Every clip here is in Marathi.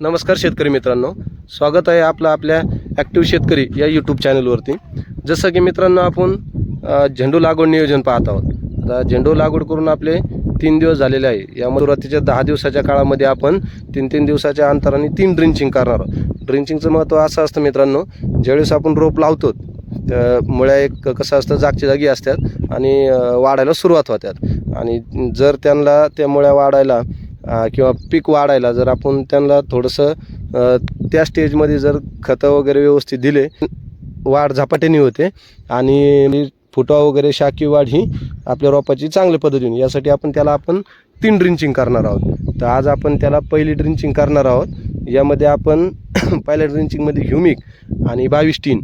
नमस्कार शेतकरी मित्रांनो. स्वागत आहे आपलं आपल्या ॲक्टिव्ह शेतकरी या यूट्यूब चॅनलवरती जसं की मित्रांनो आपण झेंडू लागवड नियोजन पाहत आहोत. आता झेंडू लागवड करून आपले तीन दिवस झालेले आहे. या सुरुवातीच्या दहा दिवसाच्या काळामध्ये आपण तीन तीन दिवसाच्या अंतराने तीन ड्रिंचिंग करणार आहोत. ड्रिंचिंगचं महत्त्व असं असतं मित्रांनो ज्यावेळेस आपण रोप लावतो त्या मुळ्या एक कसं असतं जागची जागी असतात आणि वाढायला सुरुवात होतात. आणि जर त्यांना त्या मुळ्या वाढायला किंवा पीक वाढायला जर आपण त्यांना थोडंसं त्या स्टेजमध्ये जर खतं वगैरे व्यवस्थित दिले वाढ झपाट्याने होते आणि फुटवा वगैरे शाकी वाढ ही आपल्या रोपाची चांगल्या पद्धतीने यासाठी आपण त्याला आपण तीन ड्रिंचिंग करणार आहोत. तर आज आपण त्याला पहिली ड्रिंचिंग करणार आहोत. यामध्ये आपण पहिल्या ड्रिंचिंगमध्ये ह्युमिक आणि बावीस टीन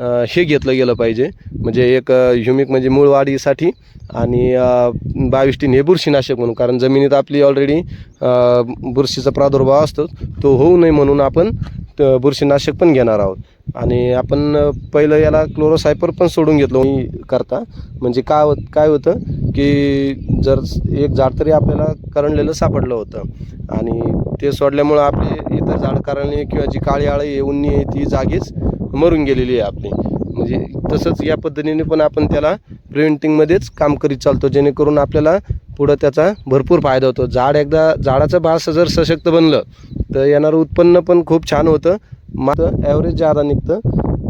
हे घेतलं गेलं पाहिजे. म्हणजे एक ह्युमिक म्हणजे मूळ वाढीसाठी आणि अ, बावीस टीन हे बुरशीनाशक म्हणून. कारण जमिनीत आपली ऑलरेडी बुरशीचा प्रादुर्भाव असतो. तो होऊ नये म्हणून आपण त- बुरशीनाशक पण घेणार आहोत. आणि आपण पहिलं याला क्लोरोसायपर पण सोडून घेतलो. मी करता. म्हणजे काय होत काय होतं की जर एक झाड तरी आपल्याला करंडलेलं सापडलं होतं. आणि ते सोडल्यामुळं आपले इतर झाड करंडले किंवा जी काळी आळी येऊन उन्नी आहे ती जागीच मरून गेलेली आहे आपली. म्हणजे तसंच या पद्धतीने पण आपण त्याला प्रिव्हेंटिंगमध्येच काम करीत चालतो जेणेकरून आपल्याला पुढं त्याचा भरपूर फायदा होतो. झाड एकदा झाडाचं बास जर सशक्त बनलं तर येणारं उत्पन्न पण खूप छान होतं. मात्र ॲव्हरेज जादा निघतं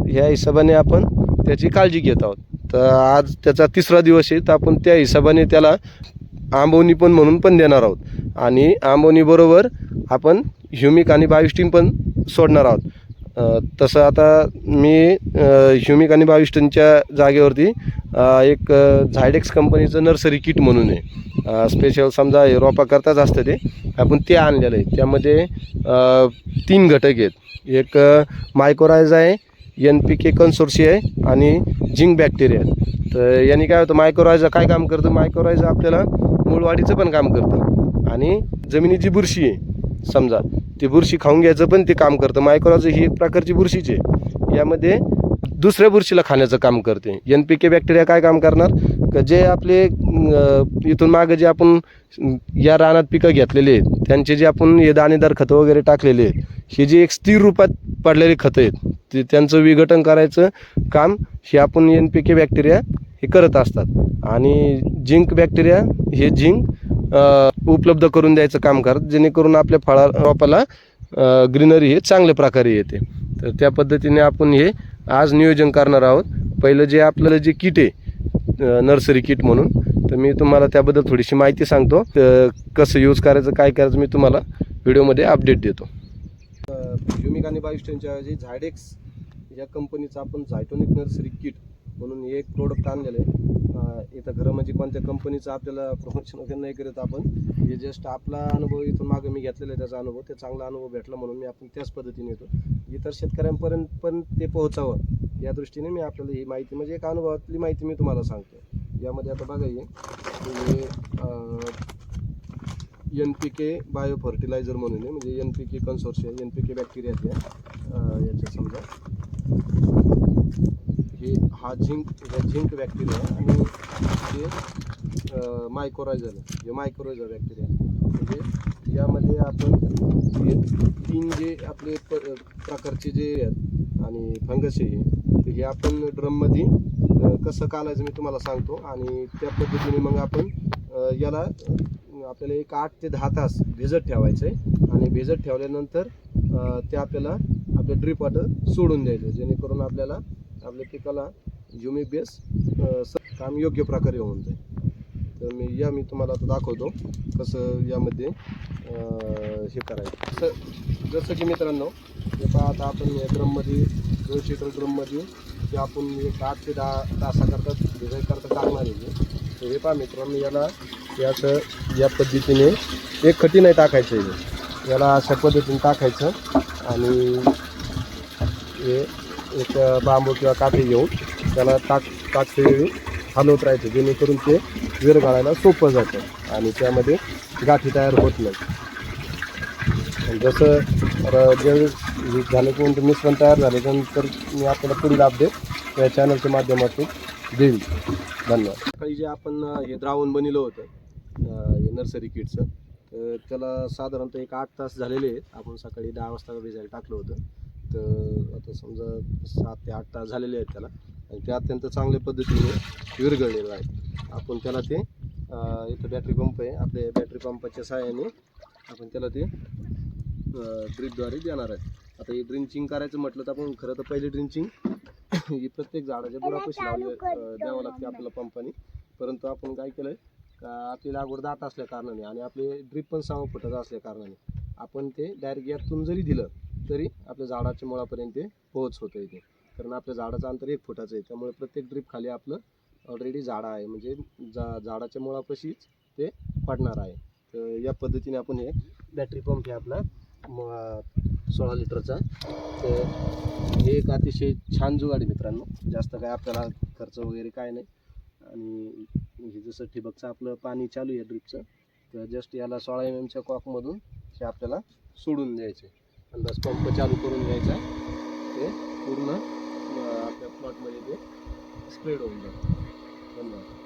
ह्या हिशोबाने आपण त्याची काळजी घेत आहोत. तर आज त्याचा तिसरा दिवस आहे तर आपण त्या हिशोबाने त्याला आंबवणी पण म्हणून पण देणार आहोत. आणि आंबवणीबरोबर आपण ह्युमिक आणि बाविस्टीन पण सोडणार आहोत. तसं आता मी ह्युमिक आणि बाविस्टनच्या जागेवरती एक झायडेक्स कंपनीचं नर्सरी किट म्हणून आहे. स्पेशल समजा रोपा करताच असतं ते. आपण ते आणलेलं आहे. त्यामध्ये तीन घटक आहेत. एक मायकोरायझ आहे एन पी के कन्सोर्सी आहे आणि झिंक बॅक्टेरिया तर यांनी काय होतं मायक्रोरायझा काय काम करतं? मायक्रोरायझा आपल्याला मूळवाढीचं पण काम करतं. आणि जमिनीची बुरशी आहे समजा. ते बुरशी खाऊन घ्यायचं पण ते काम करतं. मायक्रोरायझा ही एक प्रकारची बुरशीची आहे. यामध्ये दुसऱ्या बुरशीला खाण्याचं काम करते. एन पी के बॅक्टेरिया काय काम करणार? का जे आपले इथून मागं जे आपण या रानात पिकं घेतलेले आहेत त्यांचे जे आपण हे दाणेदार खतं वगैरे टाकलेले आहेत हे जे एक स्थिर रूपात पडलेले खतं आहेत ते त्यांचं विघटन करायचं काम हे आपण एन पी के बॅक्टेरिया हे करत असतात. आणि झिंक बॅक्टेरिया हे झिंक उपलब्ध करून द्यायचं काम करत जेणेकरून आपल्या फळा रोपाला ग्रीनरी हे चांगल्या प्रकारे येते. तर त्या पद्धतीने आपण हे आज नियोजन करणार आहोत. पहिलं जे आपल्याला जे किट आहे नर्सरी किट म्हणून तर मी तुम्हाला त्याबद्दल थोडीशी माहिती सांगतो. तर कसं यूज करायचं काय करायचं मी तुम्हाला व्हिडिओमध्ये अपडेट देतो. ह्युमिक आणि बायोस्टेनच्या ऐवजी झायडेक्स या कंपनीचं आपण झायटोनिक नर्सरी किट म्हणून हे एक प्रोडक्ट आणलेलं आहे. इथं खरं म्हणजे कोणत्या कंपनीचं आपल्याला प्रमोशन वगैरे नाही करत आपण. हे जस्ट आपला अनुभव इथून मागं मी घेतलेला आहे त्याचा अनुभव. ते चांगला अनुभव भेटला म्हणून मी आपण त्याच पद्धतीने येतो. इतर शेतकऱ्यांपर्यंत पण ते पोहोचावं या दृष्टीने मी आपल्याला ही माहिती म्हणजे एक अनुभवातली माहिती मी तुम्हाला सांगतो यामध्ये आता बघा हे N P K bio fertiliser म्हणून आहे म्हणजे N P K consortia N P K bacteria याच्यात समजा हे हा झिंक झिंक बॅक्टेरिया आणि हे मायक्रोरायझर जे हे मायक्रोरायझर बॅक्टेरिया म्हणजे यामध्ये आपण हे तीन जे आपले प प्रकारचे जे आहेत आणि फंगस आहे हे, तर हे आपण ड्रममध्ये कसं कालायचं मी तुम्हाला सांगतो आणि त्या पद्धतीने मग आपण याला आपल्याला एक आठ ते दहा तास भिजत ठेवायचं आहे आणि भिजत ठेवल्यानंतर ते आपल्याला आपलं ड्रीप वॉटर सोडून द्यायचं जेणेकरून आपल्याला आपल्या पिकाला जुमी बेस स- काम योग्य प्रकारे होऊन जाईल. तर मी या मी तुम्हाला आता दाखवतो कसं यामध्ये हे करायचं. जसं जसं की मित्रांनो हे पहा आता आपण या ड्रममध्ये दोनशे लिटर ड्रममध्ये ते आपण एक आठ ते दहा तासाकरता भिजायकरता टाकणार आहे तर हे पहा मित्रांनो याला याचं या पद्धतीने एक खटी नाही टाकायचं आहे. याला अशा पद्धतीने टाकायचं आणि हे एक बांबू किंवा काठी घेऊन त्याला टाक टाकते हलवत राहायचं जेणेकरून ते विरघळायला सोपं जातं आणि त्यामध्ये गाठी तयार होत नाही. जसं र- झाले की नंतर मिश्रण तयार झाले त्यानंतर मी आपल्याला पुढील अपडेट या चॅनलच्या माध्यमातून देईल धन्यवाद. सकाळी जे आपण हे द्रावण बनवलं होतं हे नर्सरी किटचं तर त्याला साधारणतः एक आठ तास झालेले आहेत. आपण सकाळी दहा वाजता भिजायला टाकलं होतं. तर आता समजा सात ते आठ तास झालेले आहेत त्याला. आणि ते अत्यंत चांगल्या पद्धतीने विरघळलेलं आहे. आपण त्याला ते इथं बॅटरी पंप आहे. आपल्या बॅटरी पंपाच्या सहाय्याने आपण त्याला ते ड्रिपद्वारे देणार आहे. आता हे ड्रिंचिंग करायचं म्हटलं तर आपण खरं तर पहिले ड्रिंचिंग ही प्रत्येक झाडाच्या बुडापाशी लावले द्यावं लागते आपल्याला पंपाने परंतु आपण काय केलंय का आपली लागवड दाट असल्या कारणाने आणि आपले ड्रिप पण सहा फुटाचं असल्या कारणाने आपण ते डायरेक्ट यातून जरी दिलं तरी आपल्या झाडाच्या मुळापर्यंत ते पोहोच होतं इथे. कारण आपल्या झाडाचं अंतर एक फुटाचं आहे. त्यामुळे प्रत्येक ड्रीप खाली आपलं ऑलरेडी झाडं आहे. म्हणजे जा झाडाच्या मुळापाशीच ते पडणार आहे. तर या पद्धतीने आपण हे बॅटरी पंप हे आपला म- सोळा लिटरचा. तर हे एक अतिशय छान जुगाड आहे मित्रांनो. जास्त काय आपल्याला खर्च वगैरे काय नाही. आणि हे जसं ठिबकचं आपलं पाणी चालू आहे ड्रीपचं तर जस्ट याला सोळा एम एमच्या कॉकमधून हे आपल्याला सोडून द्यायचे अंदाज पंप चालू करून द्यायचा ते पूर्ण आपल्या प्लॉटमध्ये ते स्प्रेड होऊन जातं धन्यवाद.